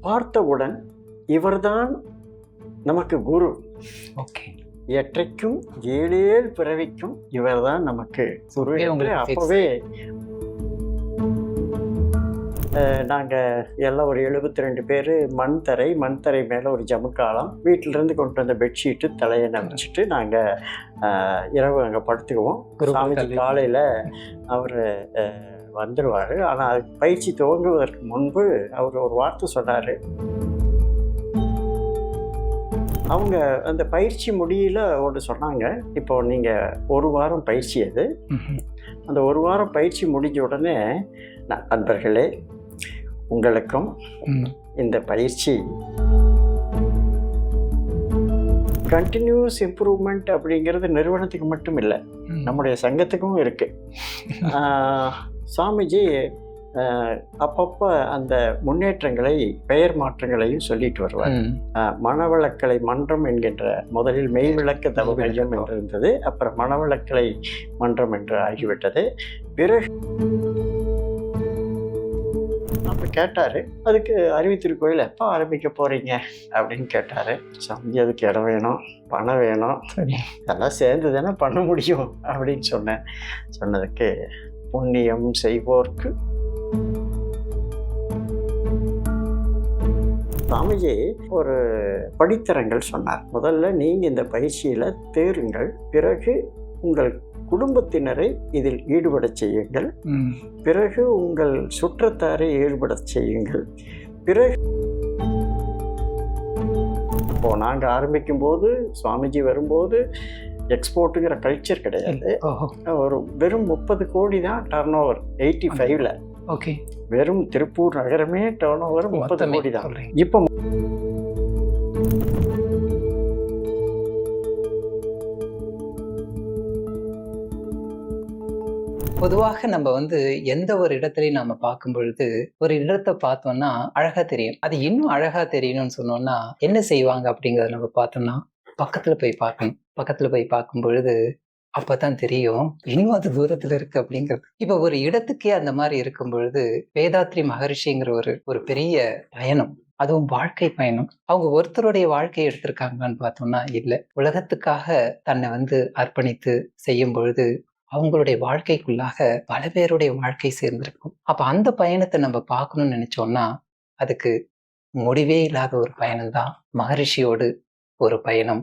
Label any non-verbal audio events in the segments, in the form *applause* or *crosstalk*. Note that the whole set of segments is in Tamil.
பார்த்தவுடன் இவர்தான் நமக்கு குரு ஓகே எற்றைக்கும் ஏழேழு பிறவிக்கும் இவர்தான் நமக்கு குரு அப்பவே என்று. அப்பவே அஹ், நாங்க எல்லாம் ஒரு எழுபத்தி ரெண்டு பேர் மண் தரை மண் தரை மேல ஒரு ஜமுக்காலம் வீட்டில இருந்து கொண்டு வந்த பெட்ஷீட்டு தலையை நனைச்சிட்டு நாங்க அஹ், இரவு அங்க படுத்துக்குவோம் சாமிஜி கல்வி. காலையில அவர் வந்துடுவார் ஆனால் பயிற்சி துவங்குவதற்கு முன்பு அவர் ஒரு வார்த்தை சொன்னார் அவங்க அந்த பயிற்சி முடியல ஒன்று சொன்னாங்க இப்போ நீங்கள் ஒரு வாரம் பயிற்சி அது. அந்த ஒரு வாரம் பயிற்சி முடிஞ்ச உடனே ந- நண்பர்களே உங்களுக்கும். இந்த பயிற்சி கண்டினியூஸ் இம்ப்ரூவ்மெண்ட் அப்படிங்கிறது நிறுவனத்துக்கு மட்டும் இல்லை. நம்முடைய சங்கத்துக்கும் இருக்கு *laughs* ஆஹ், சாமிஜி அப்பப்போ அந்த முன்னேற்றங்களை பெயர் மாற்றங்களையும் சொல்லிட்டு வருவார். மணவளக்கலை மன்றம் என்கின்ற முதலில் மெய் விளக்க தவ மையம் என்று இருந்தது. அப்புறம் மணவளக்கலை மன்றம் என்று ஆகிவிட்டது. பிறகு அப்ப கேட்டாரு அதுக்கு அறிவித்திருக்கோயில் எப்போ ஆரம்பிக்க போறீங்க? அப்படின்னு கேட்டாரு. சாமி அதுக்கு இடம் வேணும் பணம் வேணும். இதெல்லாம் சேர்ந்து தானே பண்ண முடியும்? அப்படின்னு சொன்னேன். சொன்னதுக்கு புண்ணியம் செய்வோர்க்கு. சாமிஜி ஒரு படித்தரங்கள் சொன்னார். முதல்ல நீங்க இந்த பயிற்சியில தேருங்கள். பிறகு உங்கள் குடும்பத்தினரை இதில் ஈடுபடச் செய்யுங்கள். பிறகு உங்கள் சுற்றத்தாரை ஈடுபடச் செய்யுங்கள். பிறகு இப்போ நாங்கள் ஆரம்பிக்கும் போது சுவாமிஜி வரும்போது எக்ஸ்போர்ட்டுங்கிற கல்ச்சர் கிடையாது. ஒரு வெறும் முப்பது கோடி தான் டர்ன் ஓவர் எயிட்டி ஃபைவ்ல ஓகே. வெறும் திருப்பூர் நகரமே டர்ன் ஓவர் முப்பது கோடி தான். இப்போ பொதுவாக நம்ம வந்து எந்த ஒரு இடத்துலையும் நம்ம பார்க்கும் பொழுது ஒரு இடத்தை பார்த்தோம்னா அழகா தெரியும். அது இன்னும் அழகா தெரியணும்னு சொன்னோம்னா என்ன செய்வாங்க அப்படிங்கறத நம்ம பார்த்தோம்னா பக்கத்துல போய் பார்க்கணும். பக்கத்துல போய் பார்க்கும் பொழுது அப்பதான் தெரியும் இன்னும் அது தூரத்துல இருக்கு அப்படிங்கிறது. இப்போ ஒரு இடத்துக்கே அந்த மாதிரி இருக்கும் பொழுது வேதாத்ரி மகரிஷிங்கிற ஒரு ஒரு பெரிய பயணம். அதுவும் வாழ்க்கை பயணம். அவங்க ஒருத்தருடைய வாழ்க்கையை எடுத்திருக்காங்கன்னு பார்த்தோம்னா இல்லை. உலகத்துக்காக தன்னை வந்து அர்ப்பணித்து செய்யும் பொழுது அவங்களுடைய வாழ்க்கைக்குள்ளாக பல பேருடைய வாழ்க்கை சேர்ந்திருக்கும். அப்ப அந்த பயணத்தை நம்ம பார்க்கணும்னு நினைச்சோம்னா அதுக்கு முடிவே இல்லாத ஒரு பயணம் தான் மகரிஷியோடு ஒரு பயணம்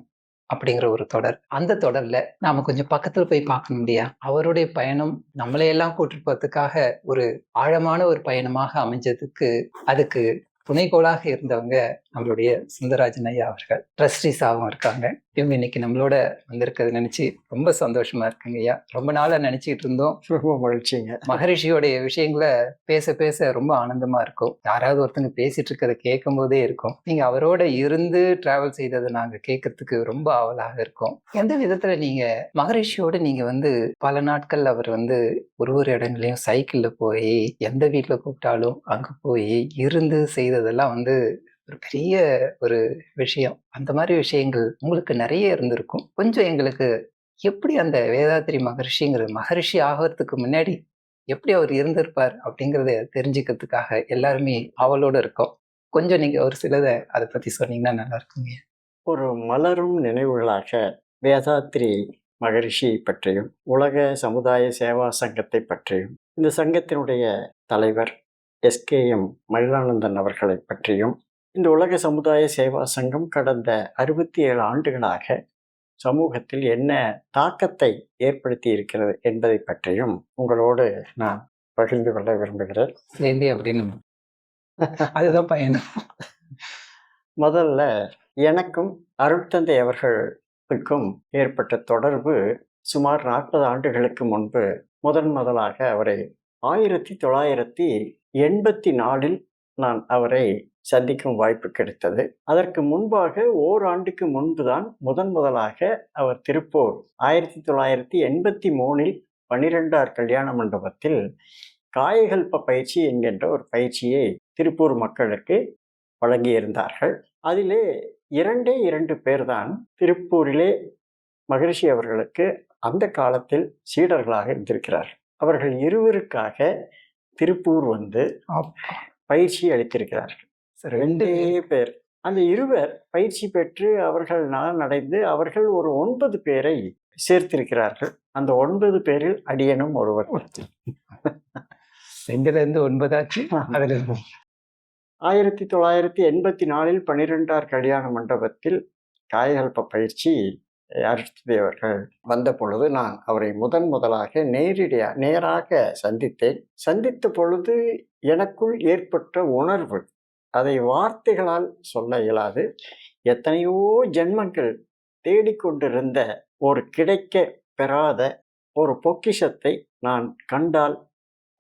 அப்படிங்கிற ஒரு தொடர். அந்த தொடர்ல நாம கொஞ்சம் பக்கத்துல போய் பார்க்கணும் இல்லையா? அவருடைய பயணம் நம்மளையெல்லாம் கூட்டிட்டு போறதுக்காக ஒரு ஆழமான ஒரு பயணமாக அமைஞ்சதுக்கு அதுக்கு துணைக்கோளாக இருந்தவங்க நம்மளுடைய சுந்தரராஜன் ஐயா அவர்கள் ட்ரஸ்டீஸாகவும் இருக்காங்க. இவங்க இன்னைக்கு நம்மளோட வந்திருக்கிறத நினைச்சு ரொம்ப சந்தோஷமா இருக்குங்க ஐயா. ரொம்ப நாளா நினைச்சிட்டு இருந்தோம். ரொம்ப மகிழ்ச்சிங்க. மகரிஷியோடைய விஷயங்களை பேச பேச ரொம்ப ஆனந்தமா இருக்கும். யாராவது ஒருத்தங்க பேசிட்டு இருக்கிறத கேட்கும் போதே இருக்கும். நீங்க அவரோட இருந்து டிராவல் செய்ததை நாங்க கேட்கறதுக்கு ரொம்ப ஆவலாக இருக்கும். எந்த விதத்துல நீங்க மகரிஷியோட நீங்க வந்து பல நாட்கள் அவர் வந்து ஒரு ஒரு இடங்களையும் சைக்கிள்ல போய் எந்த வீட்டுல கூப்பிட்டாலும் அங்க போய் இருந்து செய்ததெல்லாம் வந்து ஒரு பெரிய ஒரு விஷயம். அந்த மாதிரி விஷயங்கள் உங்களுக்கு நிறைய இருந்திருக்கும். கொஞ்சம் எங்களுக்கு எப்படி அந்த வேதாத்திரி மகரிஷிங்கிறது மகரிஷி ஆகிறதுக்கு முன்னாடி எப்படி அவர் இருந்திருப்பார் அப்படிங்கிறத தெரிஞ்சுக்கிறதுக்காக எல்லாருமே அவளோட இருக்கோம். கொஞ்சம் நீங்கள் ஒரு சிலதை அதை பற்றி சொன்னீங்கன்னா நல்லா இருக்குங்க. ஒரு மலரும் நினைவுகளாக வேதாத்திரி மகரிஷி பற்றியும் உலக சமுதாய சேவா சங்கத்தை பற்றியும் இந்த சங்கத்தினுடைய தலைவர் எஸ்கேஎம் மயிலானந்தன் அவர்களை பற்றியும் இந்த உலக சமுதாய சேவா சங்கம் கடந்த அறுபத்தி ஏழு ஆண்டுகளாக சமூகத்தில் என்ன தாக்கத்தை ஏற்படுத்தி இருக்கிறது என்பதை பற்றியும் உங்களோடு நான் பகிர்ந்து கொள்ள விரும்புகிறேன். சேர்ந்தே அப்படின்னு. அதுதான் பயணம் முதல்ல எனக்கும் அருட்தந்தை அவர்களுக்கும் ஏற்பட்ட தொடர்பு சுமார் நாற்பது ஆண்டுகளுக்கு முன்பு முதன் முதலாக அவரை ஆயிரத்தி தொள்ளாயிரத்தி எண்பத்தி நாலில் நான் அவரை சந்திக்கும் வாய்ப்பு கிடைத்தது. அதற்கு முன்பாக ஓராண்டுக்கு முன்புதான் முதன் முதலாக அவர் திருப்பூர் ஆயிரத்தி தொள்ளாயிரத்தி எண்பத்தி மூணில் பன்னிரெண்டார் கல்யாண மண்டபத்தில் காயகல்ப பயிற்சி என்கின்ற ஒரு பயிற்சியை திருப்பூர் மக்களுக்கு வழங்கியிருந்தார்கள். அதிலே இரண்டே இரண்டு பேர்தான் திருப்பூரிலே மகரிஷி அவர்களுக்கு அந்த காலத்தில் சீடர்களாக இருந்திருக்கிறார். அவர்கள் இருவருக்காக திருப்பூர் வந்து பயிற்சி அளித்திருக்கிறார்கள். ரெண்டே பேர். அந்த இருவர் பயிற்சி பெற்று அவர்கள் நலனடைந்து அவர்கள் ஒரு ஒன்பது பேரை சேர்த்திருக்கிறார்கள். அந்த ஒன்பது பேரில் அடியனும் ஒருவர். ரெண்டுல இருந்து ஒன்பதாச்சு? அதுல ஆயிரத்தி தொள்ளாயிரத்தி எண்பத்தி நாலில் பன்னிரெண்டார் கல்யாண மண்டபத்தில் காயகல்ப பயிற்சி அருட்தந்தை அவர்கள் வந்த பொழுது நான் அவரை முதன் முதலாக நேரடியா நேராக சந்தித்தேன். சந்தித்த பொழுது எனக்குள் ஏற்பட்ட உணர்வு அதை வார்த்தைகளால் சொல்ல இயலாது. எத்தனையோ ஜென்மங்கள் தேடிக்கொண்டிருந்த ஒரு கிடைக்க பெறாத ஒரு பொக்கிஷத்தை நான் கண்டால்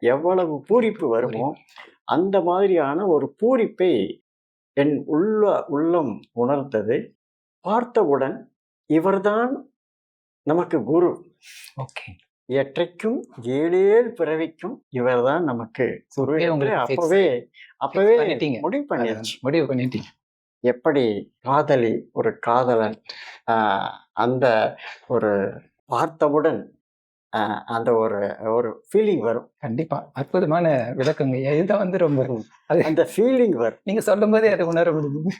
எவ்வளவு பூரிப்பு வருமோ அந்த மாதிரியான ஒரு பூரிப்பை என் உள்ள உள்ளம் உணர்ந்தது. பார்த்தவுடன் இவர்தான் நமக்கு குரு. ஓகே. எற்றைக்கும் ஏழேழு பிறவிக்கும் இவர்தான் நமக்கு குரு அப்பவே அப்பவே. முடிவு பண்ணியாச்சு. முடிவு பண்ணிட்டீங்க. எப்படி காதலி ஒரு காதலன் அந்த ஒரு பார்த்தவுடன் அந்த ஒரு ஒரு ஃபீலிங் வரும். கண்டிப்பா. அற்புதமான விளக்கங்க. இதுதான் வந்து ரொம்ப அது அந்த ஃபீலிங் வரும். நீங்க சொல்லும் போதே அதை உணர முடியுது.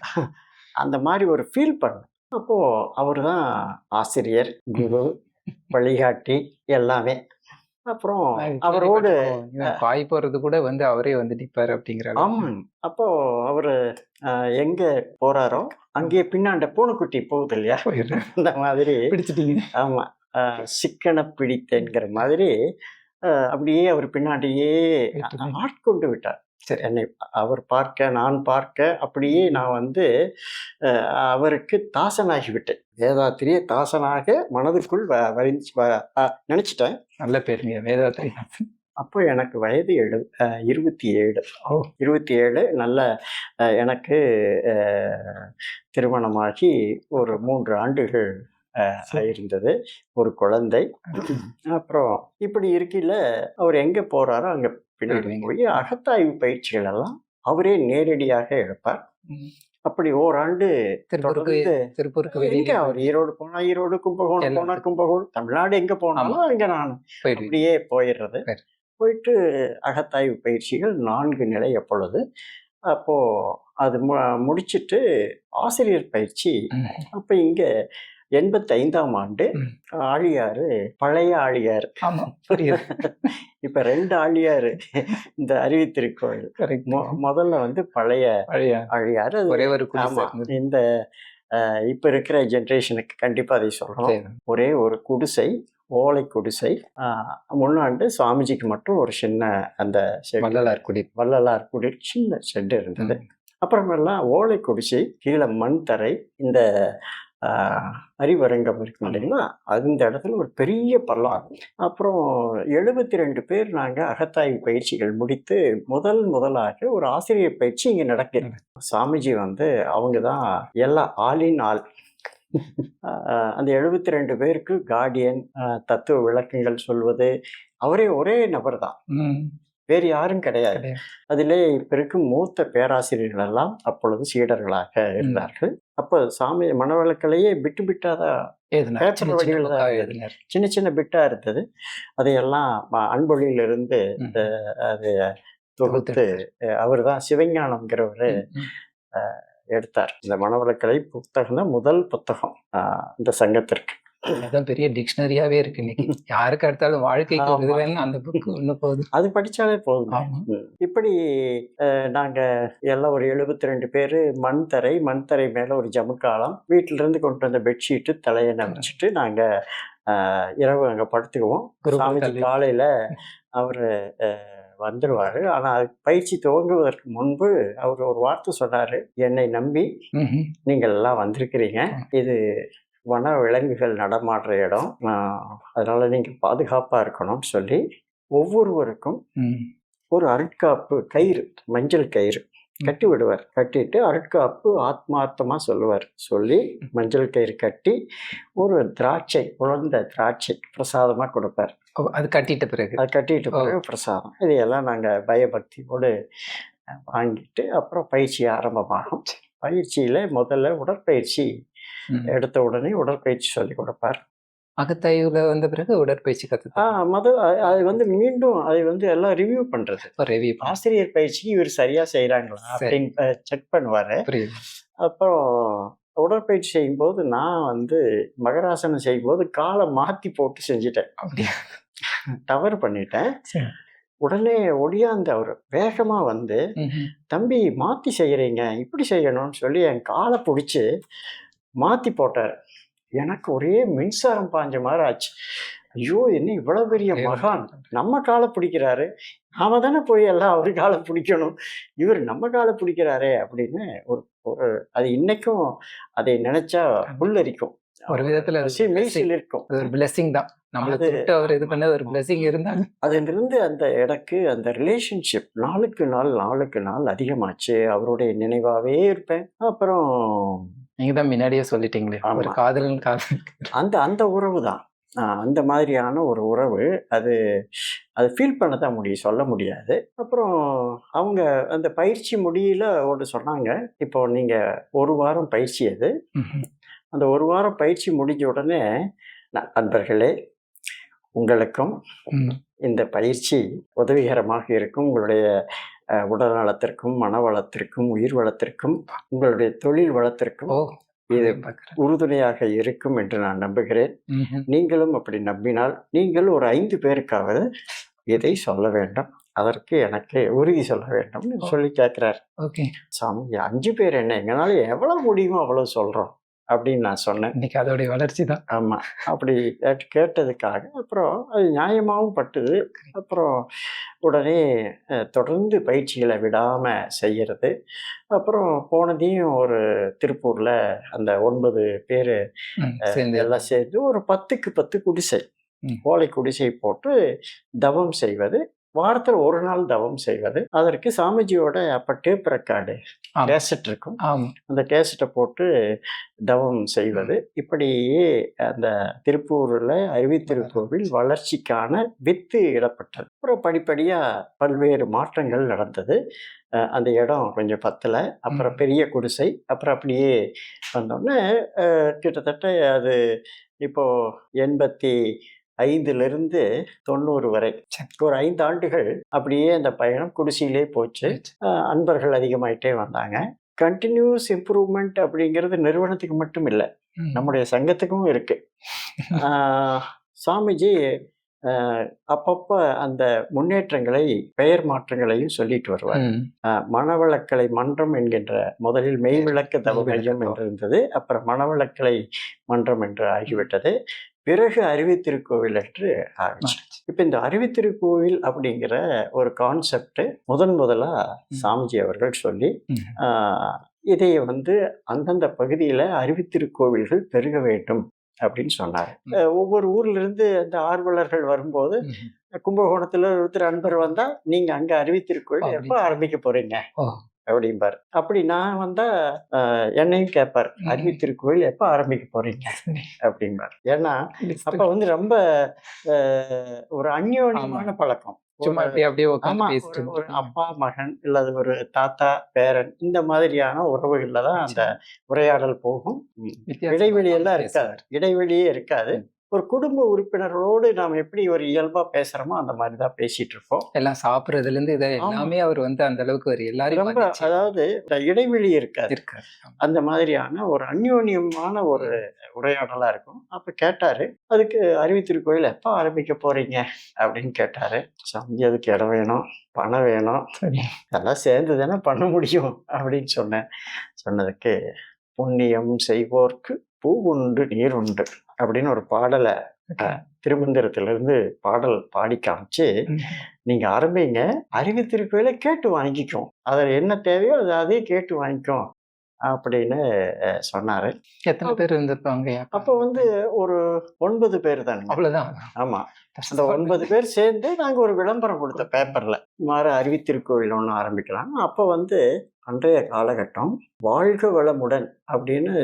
அந்த மாதிரி ஒரு ஃபீல் பண்ண. அப்போ அவர் தான் ஆசிரியர் குரு வழிகாட்டி எல்லாமே. அப்புறம் அவரோடு பாய் போறது கூட வந்து அவரே வந்து நிப்பாரு அப்படிங்கிற. ஆமாங்க அப்போ அவரு எங்க போறாரோ அங்கேயே பின்னாண்ட பூனைக்குட்டி போகுது இல்லையா. அந்த மாதிரி. பிடிச்சிட்டீங்க. ஆமா. சிக்கன பிடித்தேங்கிற மாதிரி அப்படியே அவர் பின்னாடியே. ஆட்கொண்டு விட்டார். சரி. என்னை அவர் பார்க்க நான் பார்க்க அப்படியே நான் வந்து அவருக்கு தாசனாகி விட்டேன் வேதாத்திரிய தாசனாக மனதுக்குள் வ வரிஞ்சு நினைச்சிட்டேன் நல்ல பேருங்க வேதாத்திரி அப்போ எனக்கு வயது எழு இருபத்தி ஏழு ஓ. இருபத்தி ஏழு நல்ல எனக்கு திருமணமாகி ஒரு மூன்று ஆண்டுகள். இருந்தது ஒரு குழந்தை அப்புறம் இப்படி இருக்கையில அவர் எங்க போறாரோ அங்க பின்னாடி. போய் அகத்தாய்வு பயிற்சிகள் எல்லாம் அவரே நேரடியாக எடுப்பார். அப்படி ஓராண்டு தொடர்ந்து திருப்பூருக்கு வெளியே அவர் ஈரோடு போனா ஈரோடு கும்பகோணம் போனா கும்பகோணம் தமிழ்நாடு எங்க போனாலும் அங்க நான் அப்படியே போயிடுறது. போயிட்டு அகத்தாய்வு பயிற்சிகள் நான்கு நிலை அப்பொழுது அப்போ அது முடிச்சிட்டு ஆசிரியர் பயிற்சி. அப்போ இங்க எண்பத்தைந்தாம் ஆண்டு. ஆழியாறு பழைய ஆழியாறு. ஆமா புரியுது. *laughs* இப்ப ரெண்டு ஆழியாறு இந்த மொ- முதல்ல வந்து பழைய அது ஒரே ஒரு குடிசை ஆமா இருந்தது. இந்த இப்ப இருக்கிற ஜென்ரேஷனுக்கு கண்டிப்பா அதை சொல்லணும். சரி. ஒரே ஒரு குடிசை ஓலை குடிசை. முன்னாண்டு சுவாமிஜிக்கு மட்டும் ஒரு சின்ன அந்த வள்ளலார் குடி. வள்ளலார் குடி சின்ன ஷெட் இருந்தது. அப்புறமெல்லாம் ஓலை குடிசை கீழே மண் தரை இந்த அறிவரங்கம் இருக்கு இல்லைங்களா? அந்த இடத்துல ஒரு பெரிய பள்ளம் அப்புறம் எழுபத்தி ரெண்டு பேர் நாங்கள் அகத்தாய்வு பயிற்சிகள் முடித்து முதல் முதலாக ஒரு ஆசிரியர் பயிற்சி இங்கே நடக்கிறது. சாமிஜி வந்து அவங்க தான் எல்லா ஆளின் ஆள். அந்த எழுபத்தி ரெண்டு பேருக்கு கார்டியன் தத்துவ விளக்கங்கள் சொல்வது அவரே ஒரே நபர் தான். வேறு யாரும் கிடையாது. அதிலே இப்ப இருக்கும் மூத்த பேராசிரியர்கள் எல்லாம் அப்பொழுது சீடர்களாக இருந்தார்கள். அப்போ சாமி மனவளக்கலையே பிட்டு பிட்டாதான் எழுதினார். பேப்பர் சின்ன சின்ன பிட்டா இருந்தது. அதையெல்லாம் அன்பொழியிலிருந்து. அது தொகுத்து அவர் தான் சிவஞானம்ங்கிறவர். எடுத்தார். இந்த மனவளக்கலை புத்தகம் தான் முதல் புத்தகம் இந்த சங்கத்திற்கு. அதான் பெரிய டிக்ஷனரியாவே இருக்கு இன்னைக்கு. யாருக்கு அடுத்தாலும் வாழ்க்கைக்கு ஒரு அந்த புக் இன்னும் போகுது அது படிச்சாலே போதும். இப்படி அஹ், நாங்க எல்லாம் ஒரு எழுபத்தி ரெண்டு பேர் மண் தரை மண் தரை மேல ஒரு ஜமுக்காலம் வீட்டில இருந்து கொண்டு வந்த பெட்ஷீட்டு தலையணை வச்சுட்டு நாங்க அஹ், இரவு அங்க படுத்துக்குவோம். சாமிஜி. காலையில அவரு அஹ், வந்துருவாரு. ஆனா அது பயிற்சி துவங்குவதற்கு முன்பு அவர் ஒரு வார்த்தை சொன்னாரு. என்னை நம்பி. நீங்கள் எல்லாம் வந்திருக்கிறீங்க. இது வன விலங்குகள் நடமாடுற இடம். அதனால நீங்க பாதுகாப்பா இருக்கணும்னு சொல்லி ஒவ்வொருவருக்கும். ஒரு அருட்காப்பு கயிறு மஞ்சள் கயிறு கட்டி விடுவார். கட்டிட்டு அருட்காப்பு ஆத்மார்த்தமா சொல்லுவார். சொல்லி மஞ்சள் கயிறு கட்டி ஒரு திராட்சை உலர்ந்த திராட்சை பிரசாதமா கொடுப்பார். அது கட்டிட்ட பிறகு? அது கட்டிட்டு பிறகு பிரசாதம். இதையெல்லாம் நாங்க பயபக்தியோடு வாங்கிட்டு அப்புறம் பயிற்சி ஆரம்பமாகும். பயிற்சியில முதல்ல உடற்பயிற்சி. எடுத்த உடனே உடற்பயிற்சி சொல்லி கொடுப்பார். அகத்தாய்வுல வந்த பிறகு உடற்பயிற்சி கத்து மொத அது வந்து மீண்டும் அதை வந்து எல்லாம் ரிவ்யூ பண்றது. ரெவி ஆசிரியர் பயிற்சிக்கு இவர் சரியா செய்றாங்களா சரி. அப்படின்னு செக் பண்ணுவாரு. அப்புறம் உடற்பயிற்சி செய்யும்போது நான் வந்து மகராசனம் செய்யும்போது காலை மாத்தி போட்டு செஞ்சுட்டேன். அப்படியா? தவறு பண்ணிட்டேன். உடனே ஒடியாந்து அவர் வேகமா வந்து. தம்பி மாத்தி செய்யறீங்க இப்படி செய்யணும்னு சொல்லி என் காலை பிடிச்சி மாத்தி போட்டார். எனக்கு ஒரே மின்சாரம் பாஞ்ச மாதிரி ஆச்சு. ஐயோ என்ன இவ்வளவு பெரிய மகான். நம்ம காலை பிடிக்கிறாரு. நாம தானே போய் எல்லாம் அவர் காலை பிடிக்கணும். இவர் நம்ம காலை பிடிக்கிறாரே அப்படின்னு ஒரு ஒரு அது இன்னைக்கும் அதை நினைச்சா புல்லரிக்கும். ஒரு விதத்துல இருக்கும் அது ஒரு பிளெஸிங் தான். நம்மள அது- தொட்டு அவர் இது பண்ண ஒரு பிளெஸிங் இருந்தாங்க. அதிலிருந்து அந்த எனக்கு அந்த ரிலேஷன்ஷிப் நாளுக்கு நாள் நாளுக்கு நாள் அதிகமாச்சு. அவருடைய நினைவாவே இருப்பேன். அப்புறம் நீங்க தான் முன்னாடியே சொல்லிட்டீங்களே ஒரு. காதலன் காதல் அந்த அந்த உறவு தான் அந்த மாதிரியான ஒரு உறவு அது அது ஃபீல் பண்ண தான் முடியும் சொல்ல முடியாது அப்புறம் அவங்க அந்த பயிற்சி முடியல ஒன்று சொன்னாங்க இப்போ நீங்கள் ஒரு வாரம் பயிற்சி அது. அந்த ஒரு வாரம் பயிற்சி முடிஞ்ச உடனே நண்பர்களே உங்களுக்கும். இந்த பயிற்சி உதவிகரமாக இருக்கும் உங்களுடைய உடல் நலத்திற்கும் மன வளத்திற்கும் உயிர் வளத்திற்கும் உங்களுடைய தொழில் வளத்திற்கும் இது உறுதுணையாக இருக்கும் என்று நான் நம்புகிறேன். நீங்களும் அப்படி நம்பினால் நீங்கள் ஒரு ஐந்து பேருக்காவது இதை சொல்ல வேண்டும். அதற்கு எனக்கு உறுதி சொல்ல வேண்டும்னு சொல்லி கேட்குறாரு. ஓகே. சாமி அஞ்சு பேர் என்ன? எங்களால எவ்வளவு முடியுமோ அவ்வளவு சொல்றோம். அப்படின்னு நான் சொன்னேன். இன்னைக்கு அதோடைய வளர்ச்சி தான். ஆமா. அப்படி கேட்டு- கேட்டதுக்காக அப்புறம் அது நியாயமாகவும் பட்டுது. அப்புறம் உடனே தொடர்ந்து பயிற்சிகளை விடாம செய்யறது. அப்புறம் போனதையும் ஒரு திருப்பூர்ல அந்த ஒன்பது பேர் எல்லாம் சேர்ந்து ஒரு பத்துக்கு பத்து குடிசை. ஓலை குடிசை போட்டு தவம் செய்வது. வாரத்தில் ஒரு நாள் தவம் செய்வது. அதற்கு சாமிஜியோட அப்ப டேப் ரெக்கார்டு. கேசட் இருக்கும். அந்த கேசட்டை போட்டு தவம் செய்வது. இப்படியே அந்த திருப்பூரில் அருவித்திருக்கோவில் வளர்ச்சிக்கான வித்து இடப்பட்டது. அப்புறம் படிப்படியாக பல்வேறு மாற்றங்கள் நடந்தது. அந்த இடம் கொஞ்சம் பத்தலை. அப்புறம். பெரிய குடிசை. அப்புறம் அப்படியே வந்தோடனே கிட்டத்தட்ட அது இப்போ எண்பத்தி ஐந்துலேருந்து தொண்ணூறு வரை. ஒரு ஐந்து ஆண்டுகள் அப்படியே அந்த பயணம் குடிசையிலே போச்சு. அன்பர்கள் அதிகமாயிட்டே வந்தாங்க. கண்டினியூஸ் இம்ப்ரூவ்மெண்ட் அப்படிங்கிறது நிறுவனத்துக்கு மட்டும் இல்லை. நம்முடைய சங்கத்துக்கும் இருக்கு. *laughs* ஆஹ் சாமிஜி ஆஹ் அப்பப்ப அந்த முன்னேற்றங்களை பெயர் மாற்றங்களையும் சொல்லிட்டு வருவார். மணவளக்கலை மன்றம் என்கின்ற முதலில் மெய்விளக்க தவ மையம் என்று இருந்தது அப்புறம் மணவளக்கலை மன்றம் என்று ஆகிவிட்டது. பிறகு அறிவித்திருக்கோவில் என்று ஆரம்பிச்சு இப்போ இந்த அறிவித்திருக்கோவில் அப்படிங்கிற ஒரு கான்செப்ட் முதன் முதலா ம். சாமிஜி அவர்கள் சொல்லி இதை வந்து அந்தந்த பகுதியில் அறிவித்திருக்கோவில்கள் பெருக வேண்டும் அப்படின்னு சொன்னார் ஒவ்வொரு ஊர்ல இருந்து அந்த ஆர்வலர்கள் வரும்போது. கும்பகோணத்துல ஒருத்தர் அன்பர் வந்தா நீங்க அங்க அறிவித்திருக்கோவில் எப்போ. ஆரம்பிக்க போறீங்க அப்படிம்பார். அப்படி நான் வந்தா ஆஹ் என்னையும் கேட்பார் ம். அறிவித்திருக்கோவில் எப்போ ஆரம்பிக்க போறீங்க. *laughs* அப்படிம்பார். ஏன்னா அப்ப வந்து ரொம்ப ஆஹ் ஒரு அந்யோன்யமான பழக்கம். சும்மா ஒரு- அப்படியே ஒரு அப்பா மகன் இல்லது ஒரு தாத்தா பேரன் இந்த மாதிரியான உறவுகள்ல தான் அந்த உரையாடல் போகும். வித்தியாசமா இடைவெளி எல்லாம் பேசுவார். இருக்காது இடைவெளியே இருக்காது. ஒரு குடும்ப உறுப்பினர்களோடு நாம் எப்படி ஒரு இயல்பா பேசுறோமோ அந்த மாதிரி தான் பேசிட்டு இருப்போம். எல்லாம் சாப்பிடுறதுல இருந்து இதை. எல்லாமே அவர் வந்து அந்த அளவுக்கு ஒரு ரொம்ப மதிச்சு அதாவது இந்த இடைவெளி இருக்காது. இருக்காரு. ஆமா. அந்த மாதிரியான ஒரு அந்யோன்யமான ஒரு உரையாடலா இருக்கும். அப்ப கேட்டாரு அதுக்கு அறிவித்திருக்கோயில் எப்ப ஆரம்பிக்க போறீங்க? அப்படின்னு கேட்டாரு. சாமி அதுக்கு இடம் வேணும் பணம் வேணும். அதெல்லாம் சேர்ந்து தானே பண்ண முடியும். அப்படின்னு சொன்னேன். சொன்னதுக்கு புண்ணியம் செய்வோர்க்கு பூ உண்டு நீர் உண்டு அப்படின்னு ஒரு பாடலை திருமந்திரத்திலிருந்து பாடல் பாடி காமிச்சு. நீங்க ஆரம்பிங்க அறிவித்திருக்கோயில கேட்டு வாங்கிக்கும் அதில் என்ன தேவையோ அதை அதே கேட்டு வாங்கிக்கும் அப்படின்னு சொன்னாரு. எத்தனை பேர் இருந்திருப்பாங்க அப்போ? வந்து ஒரு ஒன்பது பேர் தானுங்க. அவ்வளவுதான். ஆமா. அந்த ஒன்பது பேர் சேர்ந்து நாங்க ஒரு விளம்பரம் கொடுத்த பேப்பர்ல. மாற அறிவித்திருக்கோவில் ஒன்று ஆரம்பிக்கலாம். அப்போ வந்து அன்றைய காலகட்டம் வாழ்க வளமுடன் அப்படின்னு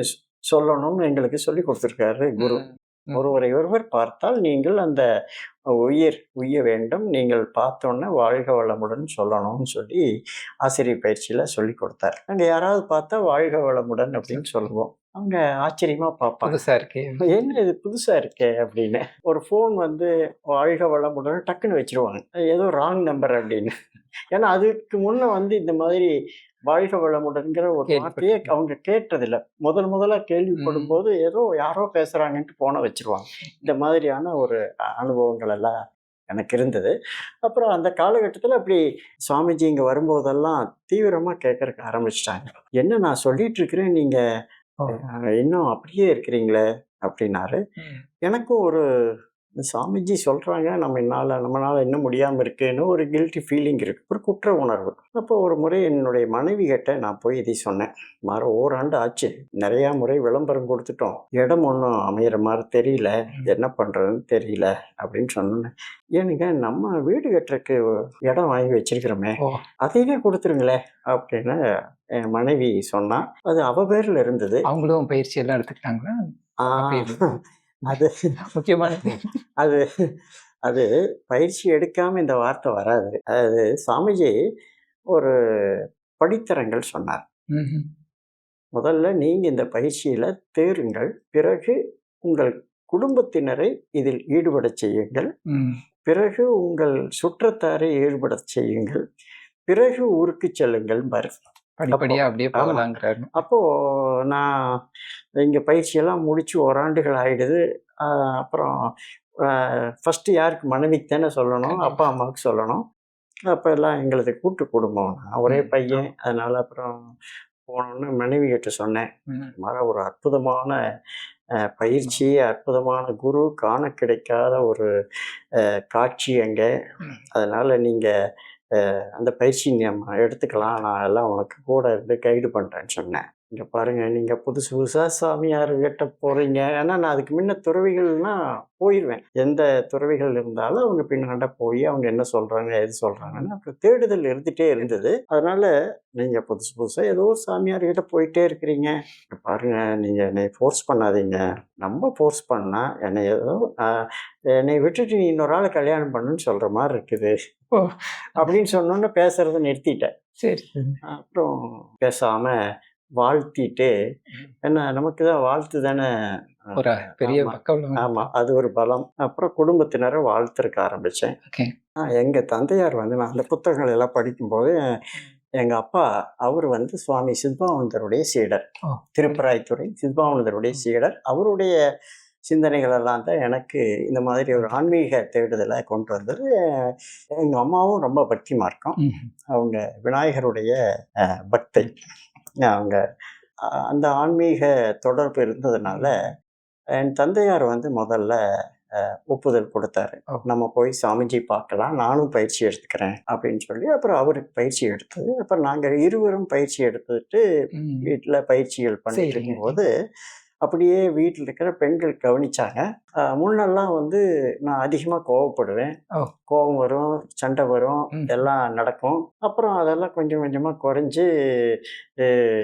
சொல்லணும்னு எங்களுக்கு சொல்லி கொடுத்துருக்காரு. குரு. ஒருவரை ஒருவர் பார்த்தால் நீங்கள் அந்த உயிர் உய்ய வேண்டும். நீங்கள் பார்த்தோன்னே வாழ்க வளமுடன் சொல்லணும்னு சொல்லி ஆசிரியர் பயிற்சியில் சொல்லி கொடுத்தாரு. நாங்கள் யாராவது பார்த்தா வாழ்க வளமுடன் அப்படின்னு சொல்லுவோம். அவங்க ஆச்சரியமா பார்ப்பாங்க. புதுசா இருக்கே. என்ன இது புதுசா இருக்கே? அப்படின்னு. ஒரு ஃபோன் வந்து வாழ்க வளமுடன் டக்குன்னு வச்சிருவாங்க. ஏதோ ராங் நம்பர் அப்படின்னு. ஏன்னா அதுக்கு முன்ன வந்து இந்த மாதிரி வாழ்க வளமுடன்கிற ஒரு வார்த்தையே. அவங்க கேட்டதில்ல. முதல் முதல்ல கேள்விப்படும் போது ஏதோ யாரோ பேசுறாங்கன்ட்டு போன வச்சிருவாங்க. இந்த மாதிரியான ஒரு அனுபவங்கள் எல்லாம் எனக்கு இருந்தது. அப்புறம் அந்த காலகட்டத்தில் அப்படி சுவாமிஜி இங்கே வரும்போதெல்லாம் தீவிரமாக கேட்கறக்கு ஆரம்பிச்சிட்டாங்க. என்ன நான் சொல்லிட்டு இருக்கிறேன் நீங்கள் இன்னும் அப்படியே இருக்கிறீங்களே? அப்படின்னாரு. எனக்கும் ஒரு சாமிஜி சொல்றாங்க நம்ம என்னால் நம்மளால இன்னும் முடியாமல் இருக்குன்னு ஒரு கில்ட்டி ஃபீலிங் இருக்கு. ஒரு குற்ற உணர்வு. அப்போ ஒரு முறை என்னுடைய மனைவி கிட்ட நான் போய் இதை சொன்னேன். மாற ஓராண்டு ஆச்சு. நிறையா முறை விளம்பரம் கொடுத்துட்டோம். இடம் ஒன்றும் அமையிற மாதிரி தெரியல. என்ன பண்ணுறதுன்னு தெரியல. அப்படின்னு சொன்னேன் ஏனுங்க நம்ம வீடு கட்டுறதுக்கு இடம் வாங்கி வச்சிருக்கிறோமே. அதையே கொடுத்துருங்களே. அப்படின்னு என் மனைவி சொன்னா அது அவ பேர்ல இருந்தது. அவங்களும் பயிற்சி எல்லாம் எடுத்துக்கிட்டாங்களா அது முக்கியமான அது அது பயிற்சி எடுக்காம இந்த வார்த்தை வராது. அது சாமிஜி ஒரு படித்தரங்கள் சொன்னார். முதல்ல நீங்க இந்த பயிற்சியில தேருங்கள். பிறகு உங்கள் குடும்பத்தினரை இதில் ஈடுபடச் செய்யுங்கள். பிறகு உங்கள் சுற்றத்தாரை ஈடுபடச் செய்யுங்கள். பிறகு ஊருக்கு செல்லுங்கள். பாரு படிப்படியா அப்படியே. போகலாங்கிறாரு. அப்போ நான் இங்க பயிற்சியெல்லாம் முடிச்சு ஓராண்டுகள் ஆயிடுது. ஆஹ் அப்புறம் ஃபர்ஸ்ட் யாருக்கு மனைவிக்கு தானே சொல்லணும் அப்பா அம்மாவுக்கு சொல்லணும். அப்போ எல்லாம் எங்களது கூட்டு குடும்பம். நான் ஒரே. பையன். அதனால அப்புறம் போனோன்னு மனைவி கிட்ட சொன்னேன். மாதிரி ஒரு அற்புதமான பயிற்சி அற்புதமான குரு காண கிடைக்காத ஒரு காட்சி அங்கே. அதனால நீங்க அஹ், அந்த பயிற்சி நம்ம எடுத்துக்கலாம். நான் எல்லாம் உனக்கு கூட இருந்து கைடு பண்றேன்னு சொன்னேன். இங்க பாருங்க நீங்க புதுசு புதுசா சாமியார் கிட்ட போறீங்க. ஏன்னா நான் அதுக்கு முன்ன துறவிகள்னா போயிடுவேன் எந்த துறவிகள் இருந்தாலும் அவங்க பின்னாண்ட போய் அவங்க என்ன சொல்றாங்க எது சொல்றாங்கன்னு அப்புறம் தேடுதல் இருந்துட்டே இருந்தது. அதனால நீங்க புதுசு புதுசா ஏதோ சாமியார் கிட்ட போயிட்டே இருக்கிறீங்க. இங்க பாருங்க நீங்க என்னை ஃபோர்ஸ் பண்ணாதீங்க. நம்ம ஃபோர்ஸ் பண்ணா என்னை ஏதோ என்னை விட்டுட்டு நீ இன்னொரு ஆளை கல்யாணம் பண்ணுன்னு சொல்ற மாதிரி இருக்குது. ஓ. அப்படின்னு சொன்னோன்னே பேசுறதை நிறுத்திட்டேன். சரி. அப்புறம் பேசாம வாழ்த்திட்டு என்ன நமக்கு தான் வாழ்த்து தானே? ஒரு பெரிய ஆமா. பக்கம் ஆமா அது ஒரு பலம். அப்புறம் குடும்பத்தினரை வாழ்த்துறக்க ஆரம்பிச்சேன். ஓகே. ஆ, எங்க தந்தையார் வந்து நான் அந்த புத்தகங்கள் எல்லாம் படிக்கும்போது எங்க அப்பா அவர் வந்து சுவாமி சித்பானந்தருடைய சீடர். திருப்பராய்த்துறை சித்பானந்தருடைய சீடர். அவருடைய சிந்தனைகள் எல்லாம் தான் எனக்கு இந்த மாதிரி ஒரு ஆன்மீக தேடுதலை கொண்டு வந்தது. எங்க அம்மாவும் ரொம்ப பக்தி மார்க்கம். ம். அவங்க விநாயகருடைய பக்தை. அவங்க அந்த ஆன்மீக தொடர்பு இருந்ததுனால என் தந்தையார் வந்து முதல்ல ஒப்புதல் கொடுத்தாரு. நம்ம போய் சாமிஜி பார்க்கலாம் நானும் பயிற்சி எடுத்துக்கிறேன் அப்படின்னு சொல்லி அப்புறம் அவருக்கு பயிற்சி எடுத்தது அப்புறம் நாங்கள் இருவரும் பயிற்சி எடுத்துட்டு. வீட்டில் பயிற்சிகள் பண்ணிட்டு. இருக்கும்போது அப்படியே வீட்டில் இருக்கிற பெண்கள் கவனிச்சாங்க. முன்னெல்லாம் வந்து நான் அதிகமாக கோவப்படுவேன். கோபம் வரும் சண்டை வரும். எல்லாம் நடக்கும். அப்புறம் அதெல்லாம் கொஞ்சம் கொஞ்சமாக குறைஞ்சு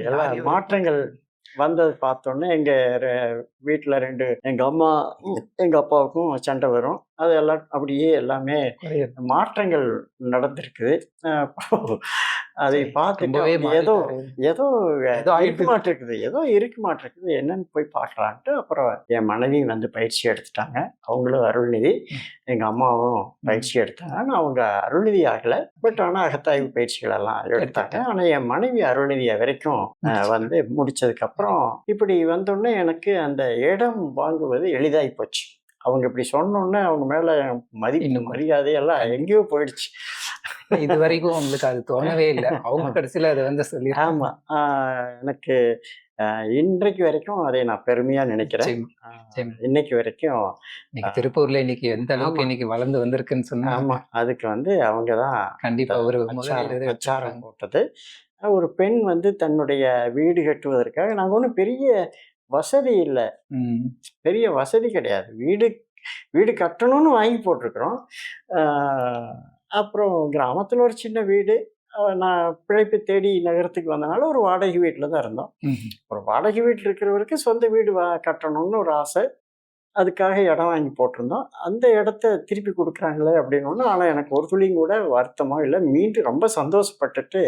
யாரையும் மாற்றங்கள் வந்தது பார்த்தோன்னே எங்கள் வீட்டில் ரெண்டு எங்கள் அம்மா எங்கள் அப்பாவுக்கும் சண்டை வரும். அது எல்லாம் அப்படியே எல்லாமே. மாற்றங்கள் நடந்திருக்குது. அதை. பார்த்துட்டு அப்படி ஏதோ. ஏதோ ஏதோ இருக்க. மாட்டிருக்குது ஏதோ இருக்க மாட்டிருக்குது என்னன்னு போய் பார்க்கலான்ட்டு அப்புறம் என் மனைவி வந்து பயிற்சி எடுத்துட்டாங்க. அவங்களும் அருள்நிதி ம். எங்க அம்மாவும் பயிற்சி எடுத்தாங்க. அவங்க அருள்நிதி ஆகல. பட் ஆனா அகத்தாய்வு பயிற்சிகள் எல்லாம் எடுத்தாங்க ஆனா என் மனைவி அருள்நிதியை வரைக்கும் வந்து முடிச்சதுக்கு அப்புறம் இப்படி வந்தோடனே எனக்கு அந்த இடம் வாங்குவது எளிதாகி போச்சு அவங்க இப்படி சொன்னோடனே அவங்க மேல மதிப்பு இன்னும் மரியாதை எல்லாம் எங்கேயோ போயிடுச்சு. இது வரைக்கும் உங்களுக்கு அது தோணவே இல்லை. அவங்க கடைசியில அதை வந்து சொல்லி ஆமா. ஆஹ் எனக்கு இன்றைக்கு வரைக்கும் அதை நான் பெருமையா நினைக்கிறேன். இன்னைக்கு வரைக்கும் திருப்பூர்ல இன்னைக்கு எந்த அளவுக்கு. இன்னைக்கு வளர்ந்து வந்திருக்குன்னு சொன்னா ஆமா. அதுக்கு வந்து அவங்க தான் கண்டிப்பா ஒரு அச்சாரம் போட்டது. ஒரு பெண் வந்து தன்னுடைய வீடு கட்டுவதற்காக நாங்கள் ஒன்றும் பெரிய வசதி இல்லை. பெரிய வசதி கிடையாது. வீடு வீடு கட்டணும்னு வாங்கி போட்டிருக்கிறோம். அப்புறம் கிராமத்தில் ஒரு சின்ன வீடு. நான் பிழைப்பு தேடி நகரத்துக்கு வந்தனால ஒரு வாடகை வீட்டில் தான் இருந்தோம். ஒரு வாடகை வீட்டில் இருக்கிறவருக்கு சொந்த வீடு வா கட்டணும்னு ஒரு ஆசை. அதுக்காக இடம் வாங்கி போட்டிருந்தோம். அந்த இடத்த திருப்பி கொடுக்குறாங்களே அப்படின்னு ஆனால் எனக்கு ஒரு துளியும் கூட வருத்தமோ இல்லை. மீண்டும் ரொம்ப சந்தோஷப்பட்டுட்டு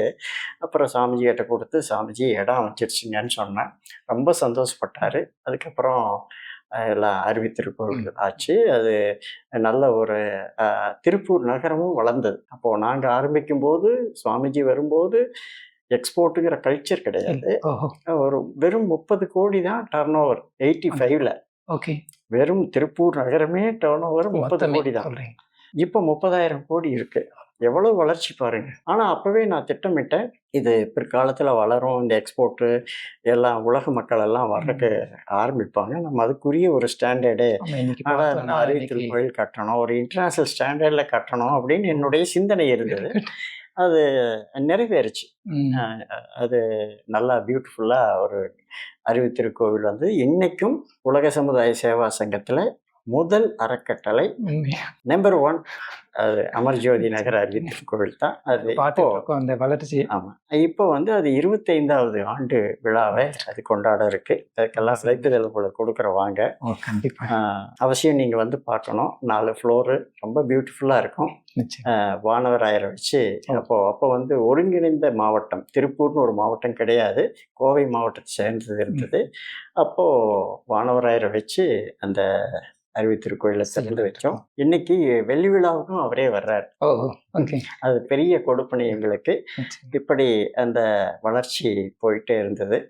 அப்புறம் சாமிஜி கிட்ட கொடுத்து சாமிஜி இடம் வச்சிருச்சிங்கன்னு சொன்னேன். ரொம்ப சந்தோஷப்பட்டார். அதுக்கப்புறம் எல்லாம் அறிவித்திருக்கோள் ஆச்சு. அது நல்ல ஒரு திருப்பூர் நகரமும் வளர்ந்தது. அப்போது நாங்கள் ஆரம்பிக்கும் போது சுவாமிஜி வரும்போது எக்ஸ்போர்ட்டுங்கிற கல்ச்சர் கிடையாது. ஒரு வெறும் முப்பது கோடி தான் டர்ன் ஓவர் எயிட்டி ஃபைவ்ல. ஓகே. வெறும் திருப்பூர் நகரமே டர்ன் ஓவர் முப்பது கோடி தான். இப்போ முப்பதாயிரம் கோடி இருக்கு. எவ்வளவு வளர்ச்சி பாருங்க. ஆனா அப்பவே நான் திட்டமிட்டேன் இது பிற்காலத்துல வளரும் இந்த எக்ஸ்போர்ட்டு எல்லாம் உலக மக்கள் எல்லாம் வர்றதுக்கு ஆரம்பிப்பாங்க. நம்ம அதுக்குரிய ஒரு ஸ்டாண்டர்டு அறிவித்தல் கோயில் கட்டணும் ஒரு இன்டர்நேஷனல் ஸ்டாண்டர்டில் கட்டணும் அப்படின்னு என்னுடைய சிந்தனை இருந்தது. *laughs* அது நிறைவேறுச்சு. அது நல்லா பியூட்டிஃபுல்லாக ஒரு அறிவித்திருக்கோவில் வந்து இன்னைக்கும் உலக சமுதாய சேவா சங்கத்தில் முதல் அறக்கட்டளை. நம்பர் ஒன் அது அமர்ஜோதி நகர் அறிவித்திருக்கோவில் தான். அது இப்போ அந்த வளர்ச்சி. ஆமாம் இப்போ வந்து அது இருபத்தைந்தாவது ஆண்டு விழாவை அது கொண்டாட இருக்கு. அதுக்கெல்லாம் சிலைத்துதல் உங்களுக்கு கொடுக்குற வாங்க. அவசியம் நீங்கள் வந்து பார்க்கணும். நாலு ஃப்ளோரு ரொம்ப பியூட்டிஃபுல்லாக இருக்கும். வானவராயரை வச்சு அப்போ அப்போ வந்து ஒருங்கிணைந்த மாவட்டம். திருப்பூர்னு ஒரு மாவட்டம் கிடையாது. கோவை மாவட்டத்தை சேர்ந்தது இருந்தது. அப்போ வானவராயரை வச்சு அந்த அறிவித்திருக்கோயிலை திறந்து வச்சோம். இன்னைக்கு வெள்ளி விழாவுக்கும் அவரே வர்றார். அது பெரிய கொடுப்பனை எங்களுக்கு. இப்படி அந்த வளர்ச்சி போயிட்டே இருந்தது.